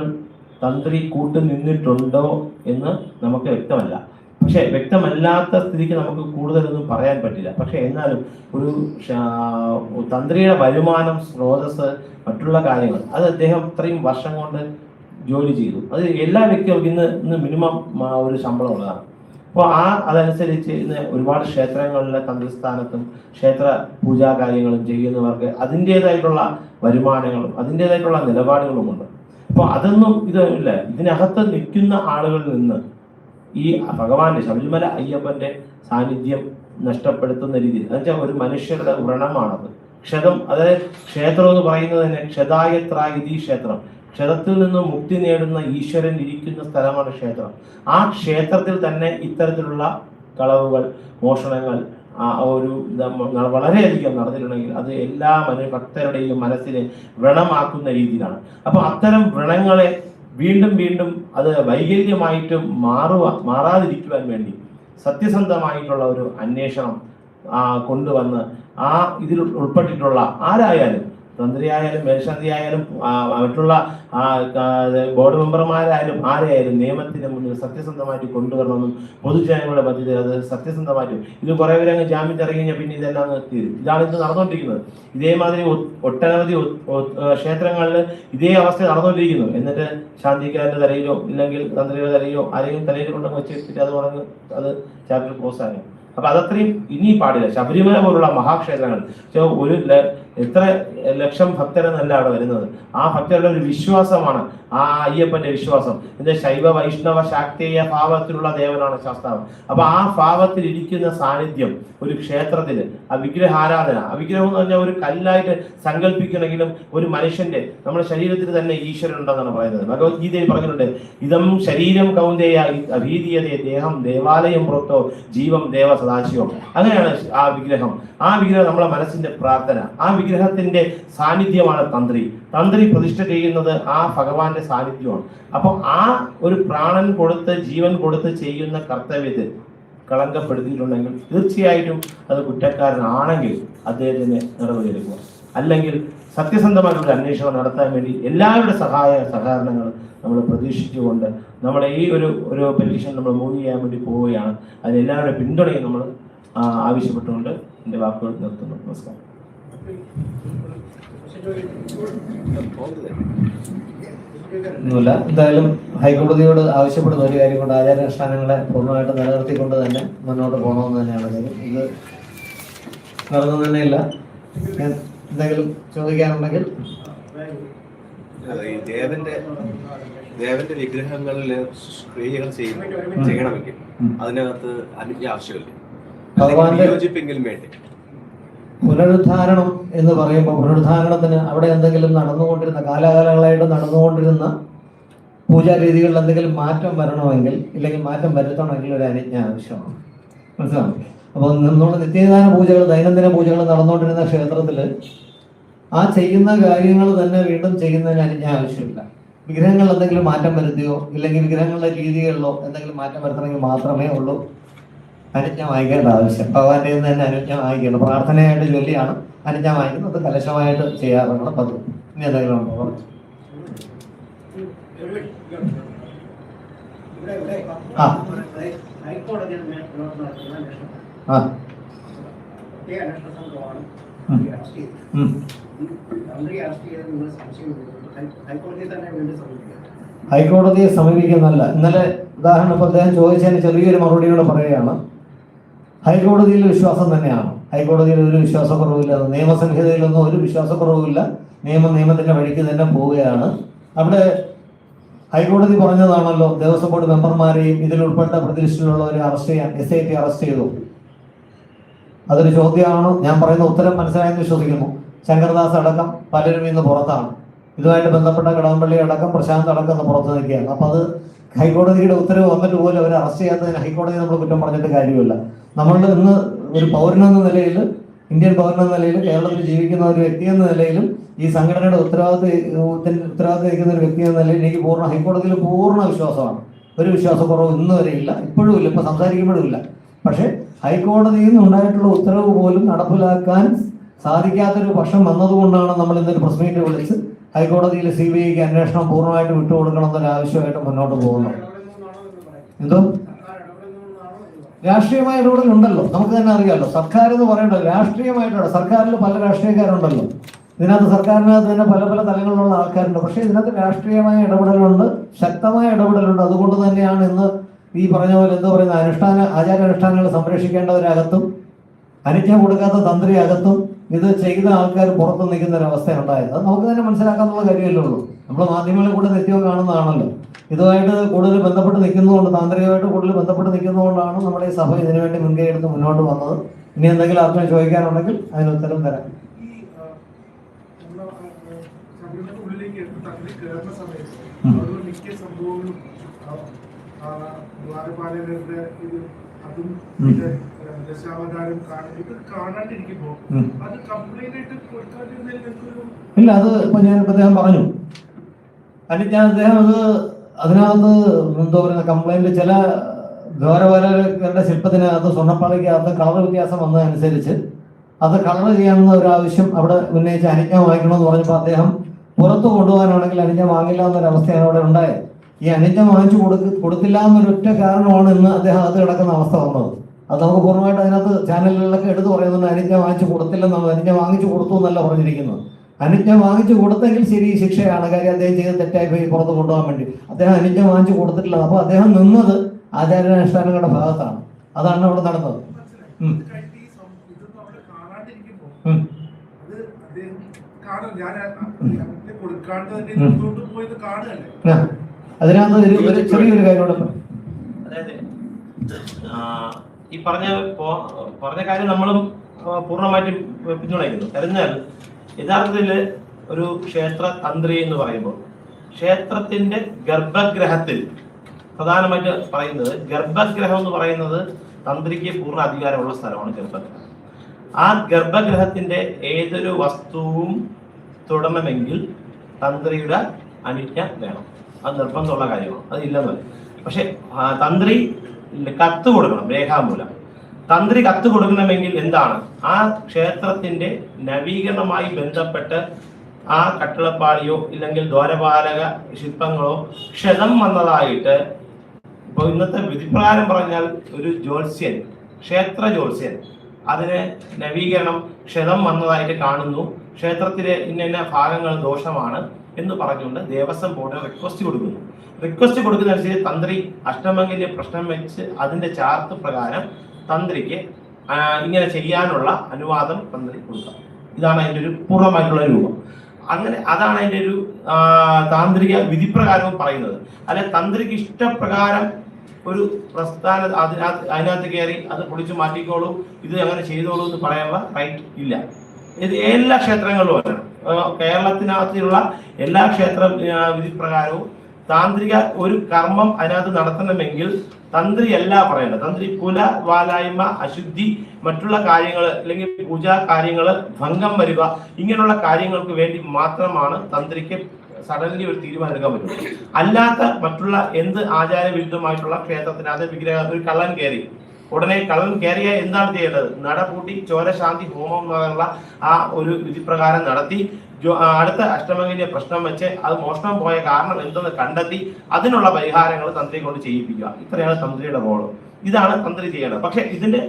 തന്ത്രി കൂട്ടു നിന്നിട്ടുണ്ടോ എന്ന് നമുക്ക് വ്യക്തമല്ല. പക്ഷെ വ്യക്തമല്ലാത്ത സ്ഥിതിക്ക് നമുക്ക് കൂടുതലൊന്നും പറയാൻ പറ്റില്ല. പക്ഷെ എന്നാലും ഒരു തന്ത്രിയുടെ വരുമാനം സ്രോതസ് മറ്റുള്ള കാര്യങ്ങൾ അത് അദ്ദേഹം ഇത്രയും വർഷം കൊണ്ട് ജോലി ചെയ്തു. അത് എല്ലാ വ്യക്തികൾക്കും ഇന്ന് ഇന്ന് മിനിമം ഒരു ശമ്പളം ഉള്ളതാണ്. അപ്പോൾ ആ അതനുസരിച്ച് ഇന്ന് ഒരുപാട് ക്ഷേത്രങ്ങളിലെ തന്ത്രിസ്ഥാനത്തും ക്ഷേത്ര പൂജാ കാര്യങ്ങളും ചെയ്യുന്നവർക്ക് അതിന്റെതായിട്ടുള്ള വരുമാനങ്ങളും അതിന്റെതായിട്ടുള്ള നിലപാടുകളുമുണ്ട്. അപ്പോൾ അതൊന്നും ഇതല്ല. ഇതിനകത്ത് നിൽക്കുന്ന ആളുകളിൽ നിന്ന് ഈ ഭഗവാന്റെ ശബരിമല അയ്യപ്പന്റെ സാന്നിധ്യം നഷ്ടപ്പെടുത്തുന്ന രീതിയിൽ എന്നുവെച്ചാൽ ഒരു മനുഷ്യരുടെ വ്രണമാണത്. ക്ഷതം അതായത് ക്ഷേത്രം എന്ന് പറയുന്നത് തന്നെ ക്ഷതായത്രായുധി ക്ഷേത്രം. ക്ഷതത്തിൽ നിന്ന് മുക്തി നേടുന്ന ഈശ്വരൻ ഇരിക്കുന്ന സ്ഥലമാണ് ക്ഷേത്രം. ആ ക്ഷേത്രത്തിൽ തന്നെ ഇത്തരത്തിലുള്ള കളവുകൾ മോഷണങ്ങൾ ആ ഒരു വളരെയധികം നടന്നിട്ടുണ്ടെങ്കിൽ അത് എല്ലാ മന ഭക്തരുടെയും മനസ്സിനെ വ്രണമാക്കുന്ന രീതിയിലാണ്. അപ്പൊ അത്തരം വ്രണങ്ങളെ വീണ്ടും വീണ്ടും അത് വൈകല്യമായിട്ട് മാറുക മാറാതിരിക്കുവാൻ വേണ്ടി സത്യസന്ധമായിട്ടുള്ള ഒരു അന്വേഷണം കൊണ്ടുവന്ന് ആ ഇതിൽ ഉൾപ്പെട്ടിട്ടുള്ള ആരായാലും തന്ത്രിയായാലും മേൽശാന്തിയായാലും മറ്റുള്ള ബോർഡ് മെമ്പർമാരായാലും ആരെയായാലും നിയമത്തിന്റെ മുന്നിൽ സത്യസന്ധമായിട്ട് കൊണ്ടുവരണമെന്നും പൊതുജനങ്ങളുടെ മധ്യത്തിൽ അത് സത്യസന്ധമായിട്ടും ഇത് കുറെ പേര് അങ്ങ് ജാമ്യത്തിൽ ഇറങ്ങി കഴിഞ്ഞാൽ പിന്നെ ഇതെല്ലാം തീരും. ഇതാണ് ഇത് നടന്നുകൊണ്ടിരിക്കുന്നത്. ഇതേമാതിരി ഒട്ടനവധി ക്ഷേത്രങ്ങളിൽ ഇതേ അവസ്ഥ നടന്നുകൊണ്ടിരിക്കുന്നു. എന്നിട്ട് ശാന്തിക്കാരന്റെ തലയിലോ ഇല്ലെങ്കിൽ തന്ത്രിയുടെ തലയിലോ ആരെങ്കിലും തലയിൽ കൊണ്ടങ്ങ് വെച്ചിട്ട് അത് പറഞ്ഞ് അത് ചാപ്റ്റർ ക്ലോസ് ആകും അപ്പൊ അതത്രയും ഇനി പാടില്ല. ശബരിമല പോലുള്ള മഹാക്ഷേത്രങ്ങൾ. ഒരു എത്ര ലക്ഷം ഭക്തരെന്നല്ല അവിടെ വരുന്നത്. ആ ഭക്തരുടെ ഒരു വിശ്വാസമാണ്. ആ അയ്യപ്പന്റെ വിശ്വാസം. എന്റെ ശൈവ വൈഷ്ണവ ശാക്തേയ ഭാവത്തിലുള്ള ദേവനാണ് ശാസ്താവ്. അപ്പൊ ആ ഭാവത്തിൽ ഇരിക്കുന്ന സാന്നിധ്യം ഒരു ക്ഷേത്രത്തിൽ ആ വിഗ്രഹാരാധന ആ വിഗ്രഹം എന്ന് പറഞ്ഞാൽ ഒരു കല്ലായിട്ട് സങ്കല്പിക്കണമെങ്കിലും ഒരു മനുഷ്യന്റെ നമ്മുടെ ശരീരത്തിൽ തന്നെ ഈശ്വരൻ ഉണ്ടെന്നാണ് പറയുന്നത്. ഭഗവത്ഗീതയിൽ പറഞ്ഞിട്ടുണ്ട് ഇതം ശരീരം കൗന്ദേയ അഭീതിയതെ ദേഹം ദേവാലയം പുറത്തോ ജീവം ദേവ സദാശിവം. അങ്ങനെയാണ് ആ വിഗ്രഹം. ആ വിഗ്രഹം നമ്മളെ മനസ്സിന്റെ പ്രാർത്ഥന. ആ വിഗ്രഹത്തിന്റെ സാന്നിധ്യമാണ് തന്ത്രി. തന്ത്രി പ്രതിഷ്ഠ ചെയ്യുന്നത് ആ ഭഗവാന്റെ സാന്നിധ്യമാണ്. അപ്പൊ ആ ഒരു പ്രാണൻ കൊടുത്ത് ജീവൻ കൊടുത്ത് ചെയ്യുന്ന കർത്തവ്യത്തിൽ കളങ്കപ്പെടുത്തിയിട്ടുണ്ടെങ്കിൽ തീർച്ചയായിട്ടും അത് കുറ്റക്കാരനാണെങ്കിൽ അദ്ദേഹത്തിന് നടപടിയെടുക്കുക അല്ലെങ്കിൽ സത്യസന്ധമായിട്ടുള്ള അന്വേഷണം നടത്താൻ വേണ്ടി എല്ലാവരുടെ സഹായ സഹകരണങ്ങൾ നമ്മൾ പ്രതീക്ഷിച്ചുകൊണ്ട് നമ്മുടെ ഈ ഒരു ഒരു പെറ്റീഷൻ നമ്മൾ മൂവ് ചെയ്യാൻ വേണ്ടി പോവുകയാണ്. അതിന് എല്ലാവരുടെ പിന്തുണയും നമ്മൾ ആവശ്യപ്പെട്ടുകൊണ്ട് എന്റെ വാക്കുകൾ നിർത്തുന്നു. നമസ്കാരം. ഒന്നുമില്ല. എന്തായാലും ഹൈക്കോടതിയോട് ആവശ്യപ്പെടുന്ന ഒരു കാര്യം കൊണ്ട് ആചാരാനുഷ്ഠാനങ്ങളെ പൂർണമായിട്ട് നിലനിർത്തിക്കൊണ്ട് തന്നെ മുന്നോട്ട് പോകണമെന്ന് തന്നെയാണ് കാര്യം. ഇത് നടന്നു തന്നെയില്ല എന്തെങ്കിലും ചോദിക്കാനുണ്ടെങ്കിൽ ദേവന്റെ ദേവന്റെ വിഗ്രഹങ്ങളിൽ ചെയ്യും ചെയ്യണമെങ്കിൽ. അതിനകത്ത് അനുജ്ഞ ആവശ്യമില്ല. വിയോജിപ്പെങ്കിലും വേണ്ടി? പുനരുദ്ധാരണം എന്ന് പറയുമ്പോൾ പുനരുദ്ധാരണത്തിന് അവിടെ എന്തെങ്കിലും നടന്നുകൊണ്ടിരുന്ന കാലാകാലങ്ങളായിട്ട് നടന്നുകൊണ്ടിരുന്ന പൂജാ രീതികളിൽ എന്തെങ്കിലും മാറ്റം വരണമെങ്കിൽ ഇല്ലെങ്കിൽ മാറ്റം വരുത്തണമെങ്കിൽ ഒരു അനുജ്ഞ ആവശ്യമാണ്. മനസ്സിലാവും അപ്പോൾ നമ്മുടെ നിത്യദാന പൂജകൾ ദൈനംദിന പൂജകൾ നടന്നുകൊണ്ടിരുന്ന ക്ഷേത്രത്തിൽ ആ ചെയ്യുന്ന കാര്യങ്ങൾ തന്നെ വീണ്ടും ചെയ്യുന്നതിന് അനുജ്ഞ ആവശ്യമില്ല. വിഗ്രഹങ്ങളിൽ എന്തെങ്കിലും മാറ്റം വരുത്തിയോ ഇല്ലെങ്കിൽ വിഗ്രഹങ്ങളുടെ രീതികളിലോ എന്തെങ്കിലും മാറ്റം വരുത്തണമെങ്കിൽ മാത്രമേ ഉള്ളൂ. അനുജ്ഞ വായിക്കേണ്ട ആവശ്യം ഭഗവാന്റെ നിന്ന് തന്നെ അനുജ്ഞ വായിക്കണം പ്രാർത്ഥനയായിട്ട് ജോലിയാണ് അനുജ്ഞ വായിക്കുന്നത് കലശമായിട്ട് ചെയ്യാറുള്ള പതിവ്. ഇനി എന്തെങ്കിലും ഉണ്ടോ? ഹൈക്കോടതിയെ സമീപിക്കുന്നല്ല ഇന്നലെ ഉദാഹരണം ഇപ്പൊ അദ്ദേഹം ചോദിച്ചതിന് ചെറിയൊരു മറുപടി കൂടെ പറയുകയാണ്. ഹൈക്കോടതിയിൽ വിശ്വാസം തന്നെയാണ്. ഹൈക്കോടതിയിൽ ഒരു വിശ്വാസക്കുറവില്ല. നിയമസംഹിതയിലൊന്നും ഒരു വിശ്വാസക്കുറവുമില്ല നിയമം നിയമത്തിന്റെ വഴിക്ക് തന്നെ പോവുകയാണ്. അവിടെ ഹൈക്കോടതി പറഞ്ഞതാണല്ലോ ദേവസ്വം ബോർഡ് മെമ്പർമാരെയും ഇതിൽ ഉൾപ്പെട്ട പ്രതിഷ്ഠിലുള്ളവരെ അറസ്റ്റ് ചെയ്യാൻ എസ് ഐ ടി അറസ്റ്റ് ചെയ്തു. അതൊരു ചോദ്യമാണ്. ഞാൻ പറയുന്ന ഉത്തരം മനസ്സിലായെന്ന് വിശ്വസിക്കുന്നു. ശങ്കർദാസ് അടക്കം പലരും ഇന്ന് പുറത്താണ്. ഇതുമായിട്ട് ബന്ധപ്പെട്ട കടകംപള്ളി അടക്കം പ്രശാന്ത് അടക്കം പുറത്തു നിൽക്കുകയാണ്. അപ്പൊ അത് ഹൈക്കോടതിയുടെ ഉത്തരവ് വന്നിട്ട് പോലും അവരെ അറസ്റ്റ് ചെയ്യാത്തതിന് ഹൈക്കോടതി നമ്മൾ കുറ്റം പറഞ്ഞിട്ട് കാര്യമില്ല. നമ്മൾ ഇന്ന് ഒരു പൗരനെന്ന നിലയിൽ ഇന്ത്യൻ പൗരനെന്ന നിലയിൽ കേരളത്തിൽ ജീവിക്കുന്ന ഒരു വ്യക്തി എന്ന നിലയിലും ഈ സംഘടനയുടെ ഉത്തരവാദിത്വത്തിന് ഉത്തരവാദിത്വം വഹിക്കുന്ന ഒരു വ്യക്തി എന്ന നിലയിൽ എനിക്ക് പൂർണ ഹൈക്കോടതിയിൽ പൂർണ വിശ്വാസമാണ്. ഒരു വിശ്വാസക്കുറവ് ഇന്ന് വരെ ഇല്ല ഇപ്പോഴും ഇല്ല. ഇപ്പൊ സംസാരിക്കുമ്പോഴും ഇല്ല. പക്ഷേ ഹൈക്കോടതിയിൽ നിന്ന് ഉണ്ടായിട്ടുള്ള ഉത്തരവ് പോലും നടപ്പിലാക്കാൻ സാധിക്കാത്തൊരു പക്ഷം വന്നതുകൊണ്ടാണ് നമ്മൾ ഇന്നൊരു പ്രസ് മീറ്റ് വിളിച്ച് ഹൈക്കോടതിയിൽ സി ബി ഐക്ക് അന്വേഷണം പൂർണമായിട്ട് വിട്ടുകൊടുക്കണം എന്നൊരു ആവശ്യമായിട്ട് മുന്നോട്ട് പോകുന്നത്. എന്തോ? രാഷ്ട്രീയമായ ഇടപെടലുണ്ടല്ലോ നമുക്ക് തന്നെ അറിയാമല്ലോ സർക്കാർ എന്ന് പറയേണ്ടത് രാഷ്ട്രീയമായിട്ടാണ്. സർക്കാരിൽ പല രാഷ്ട്രീയക്കാരുണ്ടല്ലോ. ഇതിനകത്ത് സർക്കാരിനകത്ത് തന്നെ പല പല തലങ്ങളിലുള്ള ആൾക്കാരുണ്ട്. പക്ഷേ ഇതിനകത്ത് രാഷ്ട്രീയമായ ഇടപെടലുണ്ട് ശക്തമായ ഇടപെടലുണ്ട്. അതുകൊണ്ട് തന്നെയാണ് ഇന്ന് ഈ പറഞ്ഞ പോലെ എന്താ പറയുന്ന അനുഷ്ഠാന ആചാരാനുഷ്ഠാനങ്ങൾ സംരക്ഷിക്കേണ്ടവരകത്തും അനുജ്ഞ കൊടുക്കാത്ത തന്ത്രി അകത്തും ഇത് ചെയ്ത ആൾക്കാർ പുറത്ത് നിൽക്കുന്ന ഒരു അവസ്ഥ ഉണ്ടായത്. അത് നമുക്ക് തന്നെ മനസ്സിലാക്കാന്നുള്ള കാര്യമല്ലേ ഉള്ളൂ. നമ്മൾ മാധ്യമങ്ങളിൽ കൂടെ നിത്യവും കാണുന്നതാണല്ലോ. ഇതുമായിട്ട് കൂടുതൽ ബന്ധപ്പെട്ട് നിൽക്കുന്നതുകൊണ്ട് താന്ത്രികമായിട്ട് കൂടുതൽ ബന്ധപ്പെട്ട് നിൽക്കുന്നതുകൊണ്ടാണ് നമ്മുടെ ഈ സഭ ഇതിനുവേണ്ടി മുൻകൈ എടുത്ത് മുന്നോട്ട് വന്നത്. ഇനി എന്തെങ്കിലും ആർക്കും ചോദിക്കാനുണ്ടെങ്കിൽ അതിന് ഉത്തരം തരാം. മിക്ക സംഭവങ്ങളും അതും ഇല്ല അത് ഇപ്പൊ ഞാൻ അദ്ദേഹം പറഞ്ഞു. അല്ലെങ്കിൽ ഞാൻ അദ്ദേഹം അത് അതിനകത്ത് എന്താ പറയുന്ന കംപ്ലൈന്റ് ചില ഗൗരവരുടെ ശില്പത്തിന് അത് സ്വർണപ്പാളിക്ക് അത് കളർ വ്യത്യാസം വന്നതനുസരിച്ച് അത് കളർ ചെയ്യാനുള്ള ഒരു ആവശ്യം അവിടെ ഉന്നയിച്ച് അനുജ്ഞ വാങ്ങിക്കണമെന്ന് പറഞ്ഞപ്പോൾ അദ്ദേഹം പുറത്തു കൊണ്ടുപോകാനാണെങ്കിൽ അനുജ്ഞ വാങ്ങില്ല എന്നൊരവസ്ഥയാണ് അവിടെ ഉണ്ടായത്. ഈ അനുജ്ഞ വാങ്ങിച്ചു കൊടുക്ക കൊടുത്തില്ല എന്നൊരു ഒറ്റ കാരണമാണ് ഇന്ന് അദ്ദേഹം അത് കിടക്കുന്ന അവസ്ഥ വന്നത് അത് നമുക്ക് പൂർണമായിട്ട് അതിനകത്ത് ചാനലുകളിലൊക്കെ എടുത്തു പറയുന്നുണ്ട് അനുജ്ഞ വാങ്ങിച്ചു കൊടുത്തില്ലെന്നാണ് അനുജ്ഞ വാങ്ങിച്ചു കൊടുത്തു എന്നല്ല പറഞ്ഞിരിക്കുന്നത് അനുജ്ഞ വാങ്ങിച്ചു കൊടുത്തെങ്കിൽ ശരി ശിക്ഷയാണ് കാര്യം അദ്ദേഹം ചെയ്ത് തെറ്റായി പോയി പുറത്ത് കൊണ്ടുപോകാൻ വേണ്ടി അദ്ദേഹം അനുജ്ഞ വാങ്ങിച്ചു കൊടുത്തിട്ടില്ല അപ്പോൾ അദ്ദേഹം നിന്നത് ആചാരാനുഷ്ഠാനങ്ങളുടെ ഭാഗത്താണ് അതാണ് അവിടെ നടന്നത് ഞാൻ കൊടുക്കാണ്ട് തന്നെ പോയത് കാണുകയല്ലേ. അതിനകത്ത് ഒരു ചെറിയൊരു കാര്യം. അതായത് ഈ പറഞ്ഞ പറഞ്ഞ കാര്യം നമ്മളും പൂർണമായിട്ടും പിന്തുണയ്ക്കുന്നു എന്നാൽ യഥാർത്ഥത്തിൽ ഒരു ക്ഷേത്ര തന്ത്രി എന്ന് പറയുമ്പോൾ ക്ഷേത്രത്തിന്റെ ഗർഭഗ്രഹത്തിൽ പ്രധാനമായിട്ട് പറയുന്നത് ഗർഭഗ്രഹം എന്ന് പറയുന്നത് തന്ത്രിക്ക് പൂർണ അധികാരമുള്ള സ്ഥലമാണ് ഗർഭഗ്രഹം. ആ ഗർഭഗ്രഹത്തിന്റെ ഏതൊരു വസ്തുവും തൊടണമെങ്കിൽ തന്ത്രിയുടെ അനുജ്ഞ വേണം. അത് നിർബന്ധമുള്ള കാര്യമാണ്. അത് ഇല്ലെന്ന് പക്ഷെ തന്ത്രി കത്ത് കൊടുക്കണം രേഖാമൂലം. തന്ത്രി കത്ത് കൊടുക്കണമെങ്കിൽ എന്താണ്? ആ ക്ഷേത്രത്തിന്റെ നവീകരണമായി ബന്ധപ്പെട്ട് ആ കട്ടിളപ്പാളിയോ ഇല്ലെങ്കിൽ ദ്വാരപാലക ശില്പങ്ങളോ ക്ഷതം വന്നതായിട്ട് ഇപ്പൊ ഇന്നത്തെ വിധിപ്രകാരം പറഞ്ഞാൽ ഒരു ജ്യോത്സ്യൻ ക്ഷേത്ര ജ്യോത്സ്യൻ അതിന് നവീകരണം ക്ഷതം വന്നതായിട്ട് കാണുന്നു. ക്ഷേത്രത്തിലെ ഇന്ന ഭാഗങ്ങൾ ദോഷമാണ്. എന്ന് പറഞ്ഞുകൊണ്ട് ദേവസ്വം ബോർഡ് റിക്വസ്റ്റ് കൊടുക്കുന്നു. റിക്വസ്റ്റ് കൊടുക്കുന്ന കൊടുക്കുന്നതനുസരിച്ച് തന്ത്രി അഷ്ടമംഗല്യ പ്രശ്നം വെച്ച് അതിന്റെ ചാർത്ത് പ്രകാരം തന്ത്രിക്ക് ഇങ്ങനെ ചെയ്യാനുള്ള അനുവാദം തന്ത്രി കൊടുക്കാം. ഇതാണ് അതിന്റെ ഒരു പൂർണമായിട്ടുള്ള രൂപം. അങ്ങനെ അതാണ് അതിന്റെ ഒരു താന്ത്രിക വിധിപ്രകാരവും പറയുന്നത്. അല്ലെ തന്ത്രിക്ക് ഇഷ്ടപ്രകാരം ഒരു പ്രസ്ഥാന അതിനകത്ത് അതിനകത്ത് കയറി അത് പൊളിച്ചു മാറ്റിക്കോളൂ ഇത് അങ്ങനെ ചെയ്തോളൂ എന്ന് പറയാനുള്ള റൈറ്റ് ഇല്ല. ഇത് എല്ലാ ക്ഷേത്രങ്ങളിലും ആണ് കേരളത്തിനകത്തുള്ള എല്ലാ ക്ഷേത്ര വിധി പ്രകാരവും താന്ത്രിക ഒരു കർമ്മം അതിനകത്ത് നടത്തണമെങ്കിൽ തന്ത്രി അല്ല പറയേണ്ടത്. തന്ത്രി കുല വാലായ്മ അശുദ്ധി മറ്റുള്ള കാര്യങ്ങൾ അല്ലെങ്കിൽ പൂജാ കാര്യങ്ങൾ ഭംഗം വരിക ഇങ്ങനെയുള്ള കാര്യങ്ങൾക്ക് വേണ്ടി മാത്രമാണ് തന്ത്രിക്ക് സഡൻലി ഒരു തീരുമാനം എടുക്കാൻ പറ്റും അല്ലാത്ത മറ്റുള്ള എന്ത് ആചാരവിരുദ്ധമായിട്ടുള്ള ക്ഷേത്രത്തിനകത്ത് വിഗ്രഹ ഒരു കള്ളൻ കയറി ഉടനെ കള്ളൻ കയറിയ എന്താണ് ചെയ്യേണ്ടത്? നട പൂട്ടി ചോരശാന്തി ഹോമം എന്നുള്ള ആ ഒരു വിധിപ്രകാരം നടത്തി. അടുത്ത അഷ്ടമകന്റെ പ്രശ്നം വെച്ച് അത് മോഷണം പോയ കാരണം എന്തെന്ന് കണ്ടെത്തി. അതിനുള്ള പരിഹാരങ്ങൾ തന്ത്രി കൊണ്ട് ചെയ്യിപ്പിക്കുക. ഇത്രയാണ് തന്ത്രിയുടെ റോൾ ഇതാണ് തന്ത്രി ചെയ്യേണ്ടത്. പക്ഷെ ഇതിന്റെ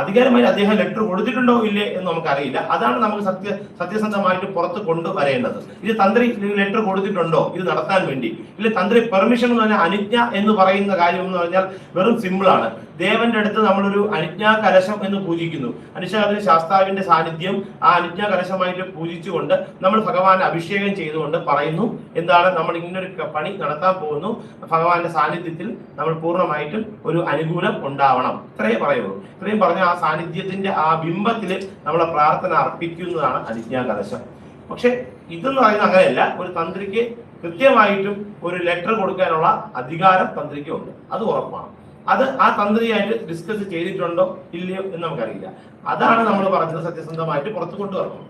അധികാരമായി അദ്ദേഹം ലെറ്റർ കൊടുത്തിട്ടുണ്ടോ ഇല്ലേ എന്ന് നമുക്കറിയില്ല. അതാണ് നമുക്ക് സത്യ സത്യസന്ധമായിട്ട് പുറത്ത് കൊണ്ടുവരേണ്ടത്. ഇത് തന്ത്രി ലെറ്റർ കൊടുത്തിട്ടുണ്ടോ? ഇത് നടത്താൻ വേണ്ടി. ഇല്ല തന്ത്രി പെർമിഷൻ എന്ന് പറഞ്ഞാൽ അനുജ്ഞ എന്ന് പറയുന്ന കാര്യം എന്ന് പറഞ്ഞാൽ വെറും സിമ്പിൾ ആണ്. ദേവന്റെ അടുത്ത് നമ്മളൊരു അനുജ്ഞാ കലശം എന്ന് പൂജിക്കുന്നു. അനുശാസന ശാസ്താവിന്റെ സാന്നിധ്യം ആ അനുജ്ഞാ കലശമായിട്ട് പൂജിച്ചുകൊണ്ട് നമ്മൾ ഭഗവാനെ അഭിഷേകം ചെയ്തുകൊണ്ട് പറയുന്നു. എന്താണ് നമ്മൾ ഇങ്ങനൊരു പണി നടത്താൻ പോകുന്നു. ഭഗവാന്റെ സാന്നിധ്യത്തിൽ നമ്മൾ പൂർണമായിട്ടും ഒരു അനുകൂലം ഉണ്ടാവണം. ഇത്രയേ പറയുള്ളൂ. ഇത്രയും പറഞ്ഞ ആ സാന്നിധ്യത്തിന്റെ ആ ബിംബത്തിൽ നമ്മളെ പ്രാർത്ഥന അർപ്പിക്കുന്നതാണ് അനുജ്ഞാ കലശം പക്ഷെ ഇതെന്ന് പറയുന്നത് അങ്ങനെയല്ല. ഒരു തന്ത്രിക്ക് കൃത്യമായിട്ടും ഒരു ലെറ്റർ കൊടുക്കാനുള്ള അധികാരം തന്ത്രിക്ക് ഉണ്ട് അത് ഉറപ്പാണ്. അത് ആ തന്ത്രിയായിട്ട് ഡിസ്കസ് ചെയ്തിട്ടുണ്ടോ ഇല്ലയോ എന്ന് നമുക്കറിയില്ല. അതാണ് നമ്മൾ പറഞ്ഞത് സത്യസന്ധമായിട്ട് പുറത്തു കൊണ്ടുവരണം.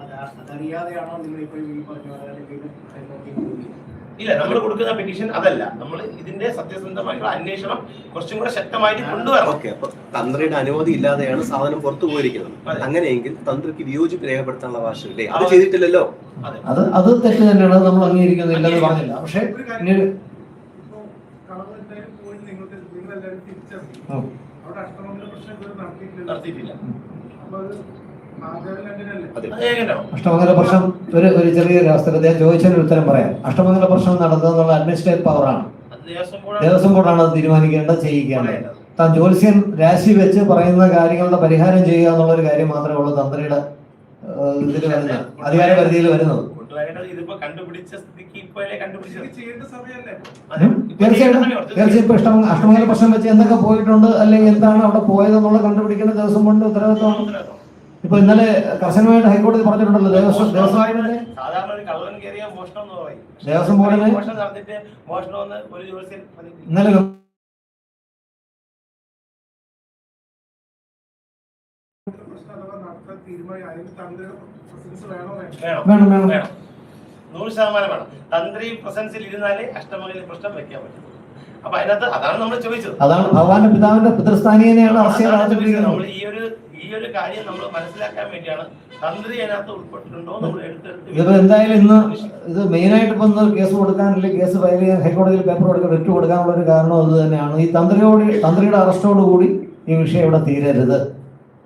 ഇല്ല നമ്മൾ കൊടുക്കുന്ന പെറ്റീഷൻ അതല്ല. നമ്മൾ ഇതിന്റെ സത്യസന്ധമായിട്ടുള്ള അന്വേഷണം കുറച്ചും കൂടെ ശക്തമായിട്ട് കൊണ്ടുവരണം. ഓക്കെ അപ്പൊ തന്ത്രിയുടെ അനുമതി ഇല്ലാതെയാണ് സാധനം പുറത്തു പോയിരിക്കുന്നത്. അങ്ങനെയെങ്കിൽ തന്ത്രിക്ക് വിയോജിപ്പ് രേഖപ്പെടുത്താനുള്ള അവകാശമില്ലേ? അത് ചെയ്തിട്ടില്ലല്ലോ? അത്. അത് തെറ്റ് തന്നെയാണ്. നമ്മൾ നമ്മൾ അംഗീകരിക്കുന്നില്ലെന്ന് പറഞ്ഞില്ല. പക്ഷേ ഒരു കാര്യം ഇനി ഇപ്പോ കളവെന്തായാലും പോയി നിങ്ങൾക്ക് നിങ്ങളെല്ലാവരും തിരിച്ചറിഞ്ഞു ഉം. അവിടെ അഷ്ടമംഗല പ്രശ്നം ഇതുവരെ നടത്തിയിട്ടില്ല നടത്തിയിട്ടില്ല അപ്പൊ അത് ആചാരം ലംഘനല്ലേ അതെ അത് അഷ്ടമംഗല പ്രശ്നം ഒരു ഒരു ചെറിയൊരു അവസ്ഥ അദ്ദേഹം ചോദിച്ചതിന് ഉത്തരം പറയാം. അഷ്ടമംഗല പ്രശ്നം നടത്തുക എന്നുള്ള അഡ്മിനിസ്ട്രേറ്റീവ് പവറാണ് ദേവസ്വം ബോർഡ് ദേവസ്വം ബോർഡാണ് അത് തീരുമാനിക്കേണ്ടത് ചെയ്യിക്കേണ്ടത്. താൻ ജ്യോത്സ്യൻ രാശി വെച്ച് പറയുന്ന കാര്യങ്ങളുടെ പരിഹാരം ചെയ്യുക എന്നുള്ള ഒരു കാര്യം മാത്രമേ ഉള്ളൂ തന്ത്രിയുടെ ഇതിൽ വരുന്നത്. അധികാര പരിധിയിൽ വരുന്നത്. തീർച്ചയായിട്ടും. ഇപ്പൊ? ഇഷ്ടം അഷ്ടമംഗല പ്രശ്നം വെച്ച് എന്തൊക്കെ പോയിട്ടുണ്ട്? അല്ലെങ്കിൽ എന്താണ് അവിടെ പോയതെന്നുള്ള കണ്ടുപിടിക്കേണ്ട ദിവസം കൊണ്ട് ഉത്തരവാദിത്വമാണ് ഉത്തരവാദിത്വം. ഇപ്പൊ ഇന്നലെ കർശനമായിട്ട് ഹൈക്കോടതി പറഞ്ഞിട്ടുണ്ടല്ലോ ദേവസ്വം ദേവസ്വം ബോർഡിന്റെ സാധാരണ ഒരു കള്ളൻ കയറിയ മോഷണം എന്ന് പറയും. ദേവസ്വം ബോർഡിന്? മോഷണം നടന്നിട്ട് മോഷണം എന്ന് ഇന്നലെ വേണം. വേണം. നൂറ് ശതമാനം വേണം. തന്ത്രി പ്രസൻസിൽ ഇരുന്നാലേ അഷ്ടമംഗലി പ്രശ്നം വെക്കാൻ പറ്റും. അപ്പൊ അതിനകത്ത് അതാണ് നമ്മൾ ചോദിച്ചത്. അതാണ് ഭഗവാന്റെ പിതാവിന്റെ പിതൃസ്ഥാനീയനെയാണ് നമ്മൾ ഈ ഒരു ഈ ഒരു കാര്യം നമ്മൾ മനസ്സിലാക്കാൻ വേണ്ടിയാണ് തന്ത്രി അതിനകത്ത് ഉൾപ്പെട്ടിട്ടുണ്ടോ നമ്മൾ എടുത്തെടുത്ത് ഇപ്പൊ എന്തായാലും ഇന്ന് ഇത് മെയിനായിട്ട് ഇപ്പൊ ഇന്ന് കേസ് കൊടുക്കാൻ അല്ലെങ്കിൽ കേസ് ഫയൽ ചെയ്യാൻ ഹൈക്കോടതിയിൽ പേപ്പർ കൊടുക്കാൻ റിട്ട് കൊടുക്കാനുള്ള ഒരു കാരണം അത് തന്നെയാണ്. ഈ തന്ത്രിയോട് തന്ത്രിയുടെ അറസ്റ്റോട് കൂടി ഈ വിഷയം ഇവിടെ തീരരുത്.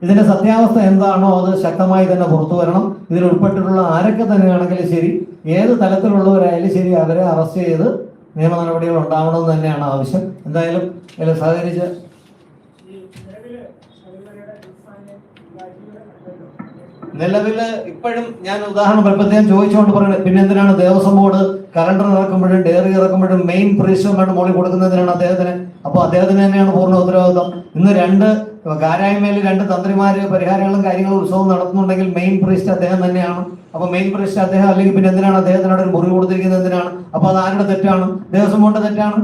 ഇതിന്റെ സത്യാവസ്ഥ എന്താണോ അത് ശക്തമായി തന്നെ പുറത്തു വരണം. ഇതിൽ ഉൾപ്പെട്ടിട്ടുള്ള ആരൊക്കെ തന്നെയാണെങ്കിലും ശരി ഏത് തലത്തിലുള്ളവരായാലും ശരി അവരെ അറസ്റ്റ് ചെയ്ത് നിയമ നടപടികൾ ഉണ്ടാവണമെന്ന് തന്നെയാണ് ആവശ്യം. എന്തായാലും സഹകരിച്ച് നിലവിൽ ഇപ്പോഴും ഞാൻ ഉദാഹരണം പറയുമ്പോൾ ചോദിച്ചുകൊണ്ട് പറയുന്നത് പിന്നെ എന്തിനാണ് ദേവസ്വം ബോർഡ് കലണ്ടർ ഇറക്കുമ്പോഴും ഡയറി ഇറക്കുമ്പോഴും മെയിൻ പ്രീസ്റ്റർമായിട്ട് മോളിൽ കൊടുക്കുന്നതിനാണ് അദ്ദേഹത്തിന്? അപ്പോൾ അദ്ദേഹത്തിന് തന്നെയാണ് പൂർണ ഉത്തരവാദിത്വം. ഇന്ന് രണ്ട് കാരായ്മയിൽ രണ്ട് തന്ത്രിമാര് പരിഹാരങ്ങളും കാര്യങ്ങളും ഉത്സവം നടത്തുന്നുണ്ടെങ്കിൽ മെയിൻ പ്രീസ്റ്റ് അദ്ദേഹം തന്നെയാണ്. അപ്പൊ മെയിൻ പ്രീസ്റ്റ് അദ്ദേഹം അല്ലെങ്കിൽ പിന്നെ എന്തിനാണ് അദ്ദേഹത്തിനോട് ഒരു മുറി കൊടുത്തിരിക്കുന്നത് എന്തിനാണ്? അപ്പൊ അത് ആരുടെ തെറ്റാണ്? ദേവസ്വം ബോർഡിന്റെ തെറ്റാണ്.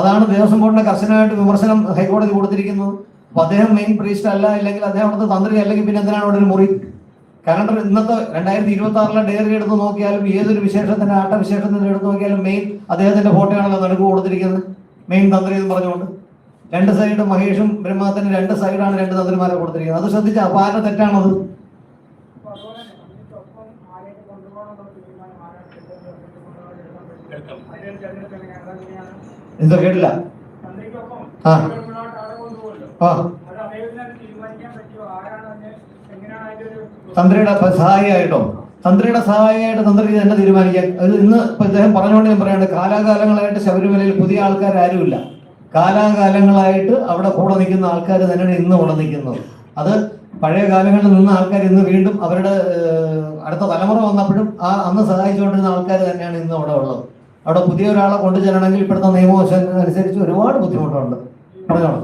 അതാണ് ദേവസ്വം ബോർഡിന്റെ കർശനമായിട്ട് വിമർശനം ഹൈക്കോടതി കൊടുത്തിരിക്കുന്നത്. അപ്പൊ അദ്ദേഹം മെയിൻ പ്രീസ്റ്റ് അല്ല അല്ലെങ്കിൽ അദ്ദേഹം അവിടുത്തെ തന്ത്രി അല്ലെങ്കിൽ പിന്നെ എന്തിനാണ് അവിടെ ഒരു മുറി കലണ്ടർ ഇന്നത്തെ രണ്ടായിരത്തി ഇരുപത്തി ആറിലെ ഡയറി എടുത്ത് നോക്കിയാലും ഏതൊരു വിശേഷത്തിന്റെ ആട്ടവിശേഷത്തിന്റെ എടുത്ത് നോക്കിയാലും മെയിൻ അദ്ദേഹത്തിന്റെ ഫോട്ടോയാണല്ലോ നടുക്ക് കൊടുത്തിരിക്കുന്നത്. മെയിൻ തന്ത്രി എന്ന് പറഞ്ഞുകൊണ്ട്. രണ്ട് സൈഡ് മഹേഷും ബ്രഹ്മാത്തിന് രണ്ട് സൈഡാണ് രണ്ട് തന്ത്രിമാരെ കൊടുത്തിരിക്കുന്നത്. അത് ശ്രദ്ധിച്ച അപ്പൊ തെറ്റാണത്? എന്തോ കേട്ടില്ല? ആ. ആ. തന്ത്രിയുടെ സഹായിയായിട്ടോ തന്ത്രിയുടെ സഹായിയായിട്ട് തന്ത്രി തന്നെ തീരുമാനിക്കാൻ. അത് ഇന്ന് ഇപ്പൊ ഇദ്ദേഹം പറഞ്ഞുകൊണ്ട് ഞാൻ പറയാണ് കാലാകാലങ്ങളായിട്ട് ശബരിമലയിൽ പുതിയ ആൾക്കാർ ആരുമില്ല. കാലാകാലങ്ങളായിട്ട് അവിടെ കൂടെ നിൽക്കുന്ന ആൾക്കാർ തന്നെയാണ് ഇന്ന് കൂടെ നിൽക്കുന്നത്. അത് പഴയ കാലങ്ങളിൽ നിന്ന ആൾക്കാർ ഇന്ന് വീണ്ടും അവരുടെ അടുത്ത തലമുറ വന്നപ്പോഴും ആ അന്ന് സഹായിച്ചുകൊണ്ടിരുന്ന ആൾക്കാർ തന്നെയാണ് ഇന്ന് അവിടെ ഉള്ളത്. അവിടെ പുതിയ ഒരാളെ കൊണ്ടുചെല്ലണമെങ്കിൽ ഇപ്പോഴത്തെ നിയമവശം അനുസരിച്ച് ഒരുപാട് ബുദ്ധിമുട്ടുണ്ട്. പറഞ്ഞോളൂ.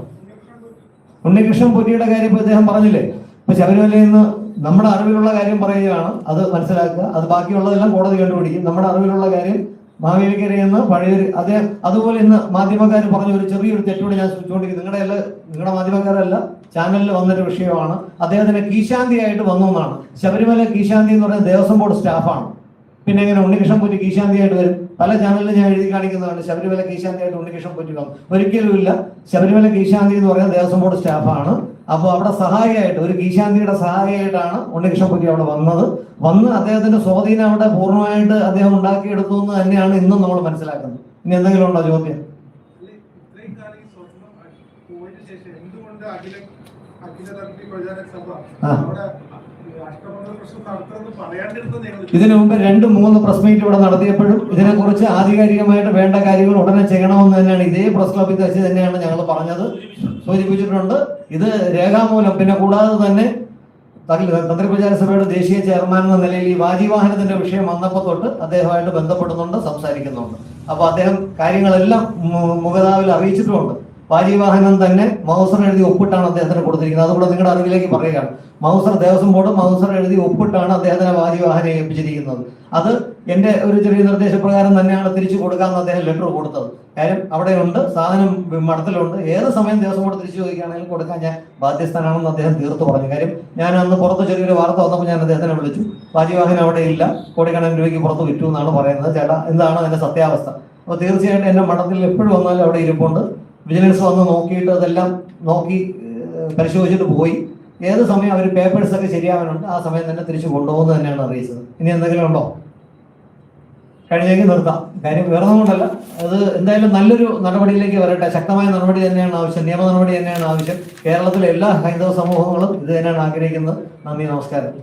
ഉണ്ണികൃഷ്ണൻ പുലിയുടെ കാര്യം ഇപ്പൊ ഇദ്ദേഹം പറഞ്ഞില്ലേ? ഇപ്പൊ ശബരിമലയിൽ നിന്ന് നമ്മുടെ അറിവിലുള്ള കാര്യം പറയുകയാണ് അത് മനസ്സിലാക്കുക. അത് ബാക്കിയുള്ളതെല്ലാം കോടതി കണ്ടുപിടിക്കും. നമ്മുടെ അറിവിലുള്ള കാര്യം മാവേലിക്കരയിൽ നിന്ന് പഴയൊരു അതേ അതുപോലെ ഇന്ന് മാധ്യമക്കാർ പറഞ്ഞ ഒരു ചെറിയൊരു തെറ്റുകൂടി ഞാൻ ചൂണ്ടിക്കും നിങ്ങളുടെ അല്ല നിങ്ങളുടെ മാധ്യമക്കാരല്ല ചാനലിൽ വന്നൊരു വിഷയമാണ്. അദ്ദേഹത്തിന് കീശാന്തിയായിട്ട് വന്നു എന്നാണ്. ശബരിമല കീശാന്തി എന്ന് പറയുന്നത് ദേവസ്വം ബോർഡ് സ്റ്റാഫാണ്. പിന്നെ എങ്ങനെ ഉണ്ണികൃഷ്ണൻ പൊറ്റി കീശാന്തിയായിട്ട് വരും? പല ചാനലിലും ഞാൻ എഴുതി കാണിക്കുന്നതാണ്. ശബരിമല കീശാന്തിയായിട്ട് ഉണ്ണികൃഷ്ണൻ പൊറ്റി വന്നു. ഒരിക്കലുമില്ല. ശബരിമല കീശാന്തി എന്ന് പറയുന്നത് ദേവസ്വം ബോർഡ് സ്റ്റാഫാണ്. അപ്പോൾ അവിടെ സഹായിയായിട്ട് ഒരു കീശാന്തിയുടെ സഹായിയായിട്ടാണ് ഉണ്ണികൃഷ്ണപുരി അവിടെ വന്നത്. വന്ന് അദ്ദേഹത്തിന്റെ സ്വാധീനം അവിടെ പൂർണമായിട്ട് അദ്ദേഹം ഉണ്ടാക്കിയെടുത്തു എന്ന് തന്നെയാണ് ഇന്നും നമ്മൾ മനസ്സിലാക്കുന്നത്. ഇനി എന്തെങ്കിലും ഉണ്ടോ ചോദ്യം? ഇതിനു മുമ്പ് രണ്ട് മൂന്ന് പ്രസ് മീറ്റ് ഇവിടെ നടത്തിയപ്പോഴും ഇതിനെക്കുറിച്ച് ആധികാരികമായിട്ട് വേണ്ട കാര്യങ്ങൾ ഉടനെ ചെയ്യണമെന്ന് തന്നെയാണ് ഇതേ പ്രസ് ക്ലബിൽ വെച്ച് തന്നെയാണ് ഞങ്ങൾ പറഞ്ഞത്. സൂചിപ്പിച്ചിട്ടുണ്ട്. ഇത് രേഖാമൂലം. പിന്നെ കൂടാതെ തന്നെ തന്ത്രിപ്രചാരസഭയുടെ തന്ത്രിപ്രചാര സഭയുടെ ദേശീയ ചെയർമാൻ എന്ന നിലയിൽ ഈ വാജിവാഹനത്തിന്റെ വിഷയം വന്നപ്പോൾ തൊട്ട് അദ്ദേഹമായിട്ട് ബന്ധപ്പെടുന്നുണ്ട് സംസാരിക്കുന്നുണ്ട്. അപ്പൊ അദ്ദേഹം കാര്യങ്ങളെല്ലാം മുഖതാവിൽ അറിയിച്ചിട്ടുമുണ്ട്. വാജിവാഹനം തന്നെ മൗസർ എഴുതി ഒപ്പിട്ടാണ് അദ്ദേഹത്തിന് കൊടുത്തിരിക്കുന്നത്. അതുകൂടെ നിങ്ങളുടെ അറിവിലേക്ക് പറയുകയാണ്. മൗസർ ദേവസ്വം ബോർഡ് മൗസർ എഴുതി ഒപ്പിട്ടാണ് അദ്ദേഹത്തിനെ വാജിവാഹനം ഏൽപ്പിച്ചിരിക്കുന്നത്. അത് എന്റെ ഒരു ചെറിയ നിർദ്ദേശപ്രകാരം തന്നെയാണ് തിരിച്ചു കൊടുക്കാമെന്ന് അദ്ദേഹം ലെറ്റർ കൊടുത്തത്. കാര്യം അവിടെയുണ്ട് സാധനം മഠത്തിലുണ്ട്. ഏത് സമയം ദേവസ്വം ബോർഡ് തിരിച്ചു ചോദിക്കുകയാണെങ്കിലും കൊടുക്കാൻ ഞാൻ ബാധ്യസ്ഥനാണെന്ന് അദ്ദേഹം തീർത്തു പറഞ്ഞു. കാര്യം ഞാൻ അന്ന് പുറത്ത് ചെറിയൊരു വാർത്ത വന്നപ്പോൾ ഞാൻ അദ്ദേഹത്തിനെ വിളിച്ചു. വാജിവാഹനം അവിടെ ഇല്ല. കോടിക്കണക്കിന് രൂപയ്ക്ക് പുറത്ത് വിറ്റു എന്നാണ് പറയുന്നത്. ചേട്ടാ എന്താണ് അതിന്റെ സത്യാവസ്ഥ? അപ്പോൾ തീർച്ചയായിട്ടും എന്റെ മഠത്തിൽ എപ്പോഴും വന്നാലും അവിടെ ഇരിപ്പുണ്ട്. വിജിലൻസ് വന്ന് നോക്കിയിട്ട് അതെല്ലാം നോക്കി പരിശോധിച്ചിട്ട് പോയി. ഏത് സമയം അവർ പേപ്പേഴ്സ് ഒക്കെ ശരിയാവാനുണ്ട് ആ സമയം തന്നെ തിരിച്ചു കൊണ്ടുപോകുന്നത് തന്നെയാണ് അറിയിച്ചത്. ഇനി എന്തെങ്കിലും ഉണ്ടോ? കഴിഞ്ഞേക്ക് നിർത്താം. കാര്യം വേറെ കൊണ്ടല്ല. അത് എന്തായാലും നല്ലൊരു നടപടിയിലേക്ക് വരട്ടെ. ശക്തമായ നടപടി തന്നെയാണ് ആവശ്യം. നിയമ നടപടി തന്നെയാണ് ആവശ്യം. കേരളത്തിലെ എല്ലാ ഹൈന്ദവ സമൂഹങ്ങളും ഇത് തന്നെയാണ് ആഗ്രഹിക്കുന്നത്. നന്ദി നമസ്കാരം.